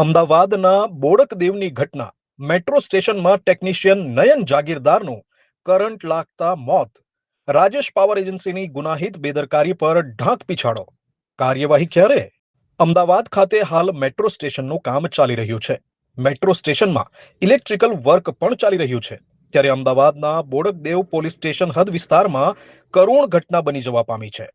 અમદાવાદના બોડકદેવની ઘટના. મેટ્રો સ્ટેશનમાં ટેકનિશિયન નયન જાગીરદારનું કરંટ લાગતા મોત. રાજેશ પાવર એજન્સીની ગુનાહિત બેદરકારી પર ઢાંક પીછાડો. કાર્યવાહી ક્યારે? અમદાવાદ ખાતે હાલ મેટ્રો સ્ટેશનનું કામ ચાલી રહ્યું છે. મેટ્રો સ્ટેશનમાં ઇલેક્ટ્રિકલ વર્ક પણ ચાલી રહ્યું છે. ત્યારે અમદાવાદના બોડકદેવ પોલીસ સ્ટેશન હદ વિસ્તારમાં કરુણ ઘટના બની જવા પામી છે.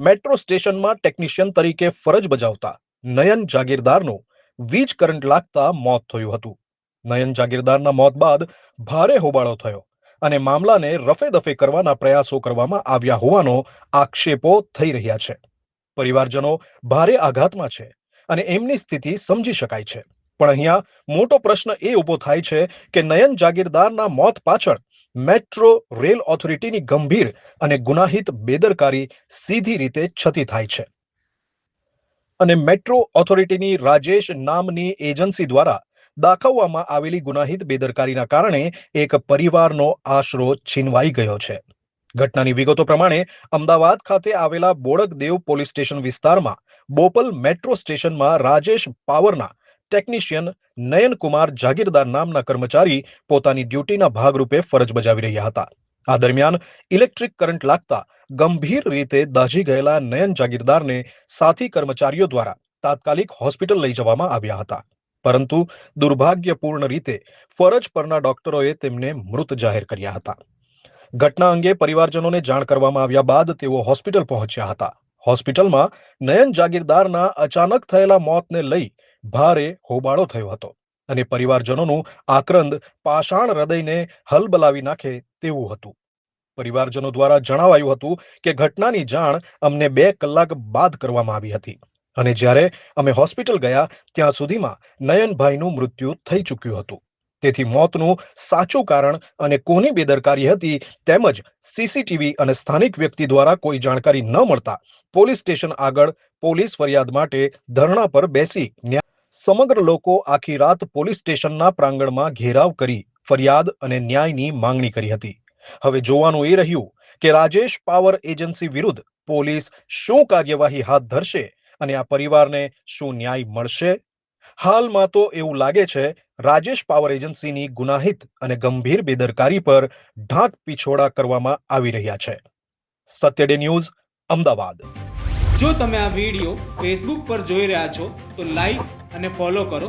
મેટ્રો સ્ટેશનમાં ટેકનિશિયન તરીકે ફરજ બજાવતા નયન જાગીરદારનું વીજ કરંટ લાગતા મોત થયું હતું. નયન જાગીરદારના મોત બાદ ભારે હોબાળો થયો અને મામલાને રફે દફે કરવાના પ્રયાસો કરવામાં આવ્યા હોવાનો આક્ષેપો થઈ રહ્યા છે. પરિવારજનો ભારે આઘાતમાં છે અને એમની સ્થિતિ સમજી શકાય છે. પણ અહીંયા મોટો પ્રશ્ન એ ઊભો થાય છે કે નયન જાગીરદારના મોત પાછળ મેટ્રો રેલ ઓથોરિટીની ગંભીર અને ગુનાહિત બેદરકારી સીધી રીતે છતી થાય છે. અને મેટ્રો ઓથોરિટીની રાજેશ નામની એજન્સી દ્વારા દાખવવામાં આવેલી ગુનાહિત બેદરકારીના કારણે એક પરિવારનો આશરો છીનવાઈ ગયો છે. ઘટનાની વિગતો પ્રમાણે અમદાવાદ ખાતે આવેલા બોડકદેવ પોલીસ સ્ટેશન વિસ્તારમાં બોપલ મેટ્રો સ્ટેશનમાં રાજેશ પાવરના ટેકનિશિયન નયનકુમાર જાગીરદાર નામના કર્મચારી પોતાની ડ્યુટીના ભાગરૂપે ફરજ બજાવી રહ્યા હતા. આ દરમિયાન ઇલેક્ટ્રિક કરંટ લાગતા ગંભીર રીતે દાઝી ગયેલા નયન જાગીરદારને સાથી કર્મચારીઓ દ્વારા તાત્કાલિક હોસ્પિટલ લઈ જવામાં આવ્યા હતા. પરંતુ દુર્ભાગ્યપૂર્ણ રીતે ફરજ પરના ડોક્ટરોએ તેમને મૃત જાહેર કર્યા હતા. ઘટના અંગે પરિવારજનોને જાણ કરવામાં આવ્યા બાદ તેઓ હોસ્પિટલ પહોંચ્યા હતા. હોસ્પિટલમાં નયન જાગીરદારના અચાનક થયેલા મોતને લઈ ભારે હોબાળો થયો હતો અને પરિવારજનોનું આક્રંદ પાષાણ હૃદયને હલબલાવી નાખે તેવું હતું. પરિવારજનો દ્વારા જણાવાયું હતું કે ઘટનાની જાણ અમને બે કલાક બાદ કરવામાં આવી હતી અને જ્યારે અમે હોસ્પિટલ ગયા ત્યાં સુધીમાં નયનભાઈનું મૃત્યુ થઈ ચૂક્યું હતું. તેથી મોતનું સાચું કારણ અને કોની બેદરકારી હતી તેમજ સીસીટીવી અને સ્થાનિક વ્યક્તિ દ્વારા કોઈ જાણકારી ન મળતા પોલીસ સ્ટેશન આગળ પોલીસ ફરિયાદ માટે ધરણા પર બેસી સમગ્ર લોકો આખી રાત પોલીસ સ્ટેશનના પ્રાંગણમાં ઘેરાવ કરી ફરિયાદ અને ન્યાયની માંગણી કરી હતી. હવે જોવાનું એ રહ્યું કે રાજેશ પાવર એજન્સી વિરુદ્ધ પોલીસ શું કાર્યવાહી હાથ ધરશે અને આ પરિવારને શું ન્યાય મળશે? હાલમાં તો એવું લાગે છે રાજેશ પાવર એજન્સીની ગુનાહિત અને ગંભીર બેદરકારી પર ઢાંક પીછોડા કરવામાં આવી રહ્યા છે. Satya day news, Ahmedabad. જો તમે આ વીડિયો ફેસબુક પર જોઈ રહ્યા છો તો લાઈક અને ફોલો કરો.